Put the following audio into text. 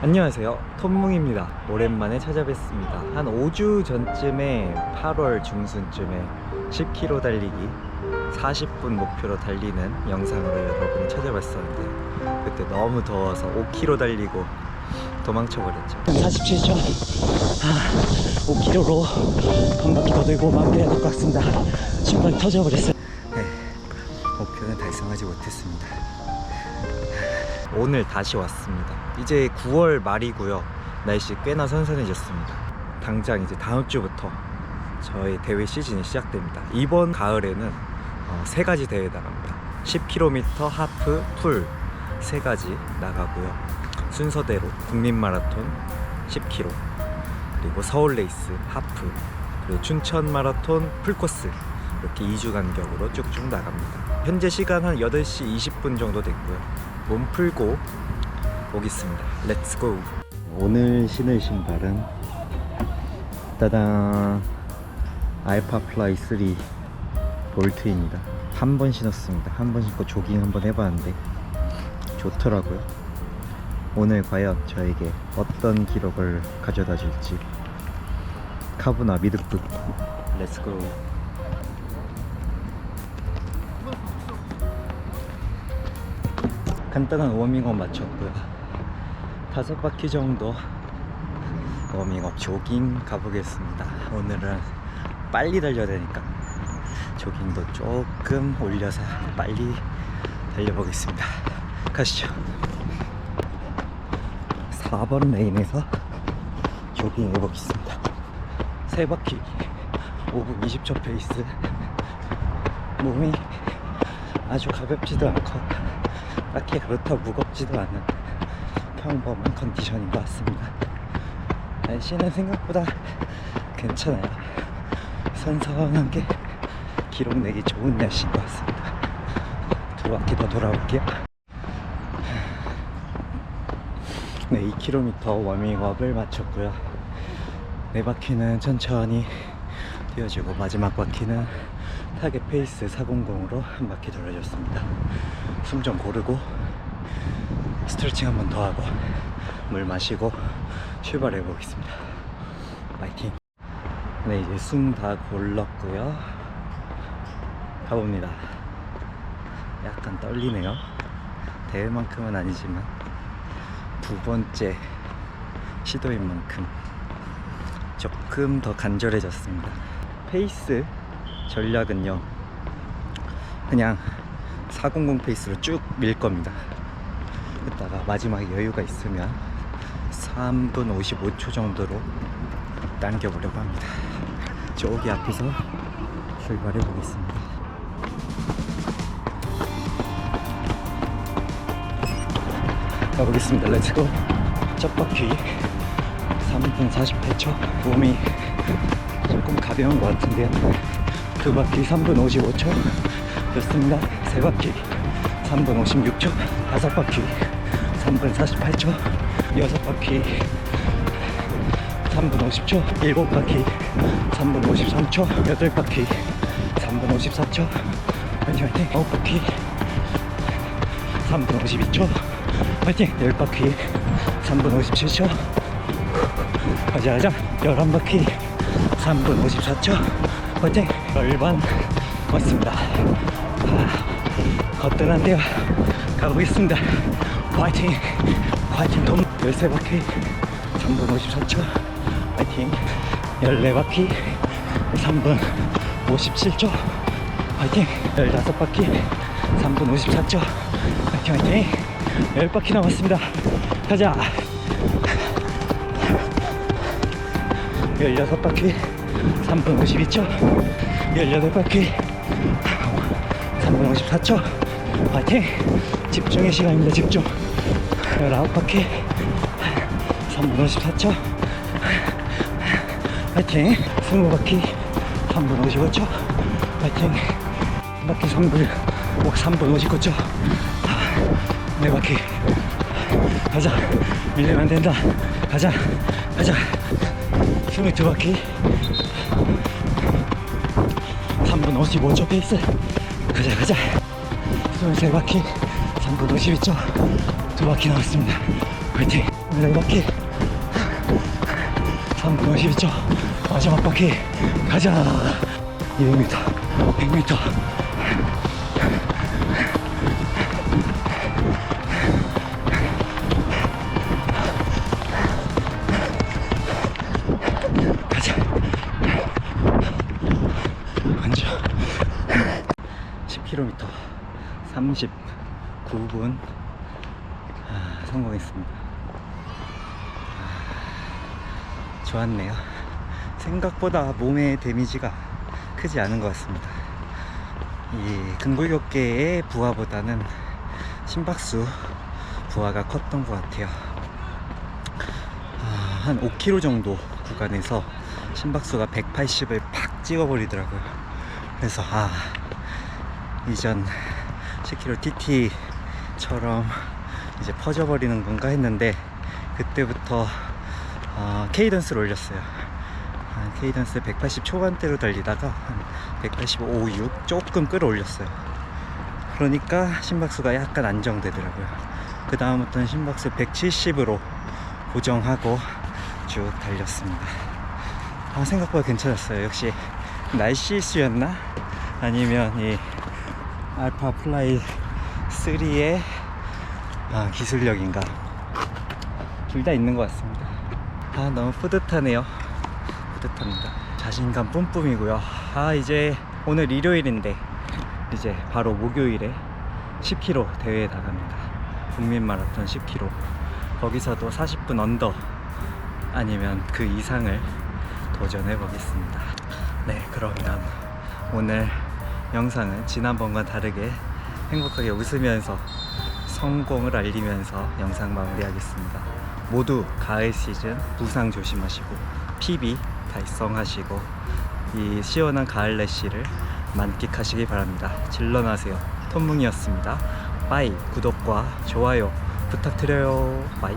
안녕하세요. 톰뭉입니다. 오랜만에 찾아뵙습니다. 한 5주 전쯤에 8월 중순쯤에 10km 달리기 40분 목표로 달리는 영상으로 여러분을 찾아봤었는데 그때 너무 더워서 5km 달리고 도망쳐버렸죠. 47초 아, 5km로 한 바퀴 더 돌고 마무리해야 될 것 같습니다 신발이 터져버렸어요 네, 목표는 달성하지 못했습니다. 오늘 다시 왔습니다. 이제 9월 말이고요. 날씨 꽤나 선선해졌습니다. 당장 이제 다음 주부터 저희 대회 시즌이 시작됩니다. 이번 가을에는 어, 세 가지 대회 나갑니다. 10km 하프, 풀 세 가지 나가고요. 순서대로 국민 마라톤 10km 그리고 서울 레이스 하프 그리고 춘천 마라톤 풀코스 이렇게 2주 간격으로 쭉쭉 나갑니다. 현재 시간 한 8시 20분 정도 됐고요. 몸 풀고 오겠습니다. 렛츠고! 오늘 신을 신발은 따단 알파 플라이 3 볼트입니다. 한 번 신었습니다. 한 번 신고 조깅 한 번 해봤는데 좋더라고요. 오늘 과연 저에게 어떤 기록을 가져다 줄지 카브나 미드풋 렛츠고 간단한 워밍업 마쳤고요. 다섯 바퀴 정도 워밍업 조깅 가보겠습니다. 오늘은 빨리 달려야 되니까 조깅도 조금 올려서 빨리 달려보겠습니다. 가시죠. 4번 레인에서 조깅 해보겠습니다. 세 바퀴 5분 20초 페이스. 몸이 아주 가볍지도 않고 딱히 그렇다고 무겁지도 않은 평범한 컨디션인 것 같습니다. 날씨는 생각보다 괜찮아요. 선선한 게 기록 내기 좋은 날씨인 것 같습니다. 두 바퀴 더 돌아올게요. 네 2km 워밍업을 마쳤고요. 네 바퀴는 천천히 뛰어주고 마지막 바퀴는 타겟 페이스 400으로 한 바퀴 돌려줬습니다. 숨 좀 고르고 스트레칭 한 번 더 하고 물 마시고 출발해 보겠습니다. 파이팅! 네 이제 숨 다 골랐고요. 가봅니다. 약간 떨리네요. 대회만큼은 아니지만 두 번째 시도인 만큼 조금 더 간절해졌습니다. 페이스 전략은요, 그냥 400 페이스로 쭉 밀 겁니다. 그다가 마지막에 여유가 있으면 3분 55초 정도로 당겨보려고 합니다. 저기 앞에서 출발해 보겠습니다. 가보겠습니다. 렛츠고. 첫 바퀴 3분 48초. 몸이 조금 가벼운 것 같은데요. 두 바퀴 3분 55초. 좋습니다. 세 바퀴 3분 56초. 다섯 바퀴 3분 48초. 여섯 바퀴 3분 50초. 일곱 바퀴 3분 53초. 여덟 바퀴 3분 54초. 화이팅 화이팅. 아홉 바퀴 3분 52초. 화이팅! 10바퀴 3분 57초 가자 가자 11바퀴 3분 54초 화이팅! 절반 왔습니다 아, 거뜬한데요 가보겠습니다 화이팅! 화이팅 돔 13바퀴 3분 54초 화이팅! 14바퀴 3분 57초 화이팅! 15바퀴 3분 54초 화이팅 화이팅! 10바퀴 남았습니다. 가자. 16바퀴 3분 52초 18바퀴. 3분 54초. 화이팅! 집중의 시간입니다 집중. 19바퀴. 3분 54초. 화이팅! 20바퀴. 3분 55초. 화이팅! 한 바퀴 3분 3분 59초. 네 바퀴. 가자. 밀리면 안 된다. 가자. 가자 22바퀴 3분 55초 페이스. 가자 가자. 23바퀴. 3분 52초. 두 바퀴 남았습니다. 화이팅. 네 바퀴 3분 12초. 마지막 바퀴. 가자. 200m 100m 39분. 아, 성공했습니다. 아, 좋았네요. 생각보다 몸의 데미지가 크지 않은 것 같습니다. 이 근골격계의 부하보다는 심박수 부하가 컸던 것 같아요. 아, 한 5km 정도 구간에서 심박수가 180을 팍 찍어버리더라고요. 그래서 아 이전 10km TT처럼 이제 퍼져버리는 건가 했는데 그때부터 어, 케이던스를 올렸어요. 한 케이던스 180 초반대로 달리다가 한 185, 6 조금 끌어올렸어요. 그러니까 심박수가 약간 안정되더라고요. 그 다음부터는 심박수 170으로 고정하고 쭉 달렸습니다. 아, 생각보다 괜찮았어요. 역시 날씨 이슈였나? 아니면 이 알파 플라이 3의 아, 기술력인가. 둘 다 있는 것 같습니다. 아 너무 뿌듯하네요. 뿌듯합니다. 자신감 뿜뿜이고요. 아 이제 오늘 일요일인데 이제 바로 목요일에 10km 대회에 나갑니다. 국민 마라톤 10km 거기서도 40분 언더 아니면 그 이상을 도전해 보겠습니다. 네 그러면 오늘 영상은 지난번과 다르게 행복하게 웃으면서 성공을 알리면서 영상 마무리하겠습니다. 모두 가을 시즌 부상 조심하시고 PB 달성하시고 이 시원한 가을 날씨를 만끽하시기 바랍니다. 질러나세요. 톰뭉이었습니다. 빠이 구독과 좋아요 부탁드려요. 빠이.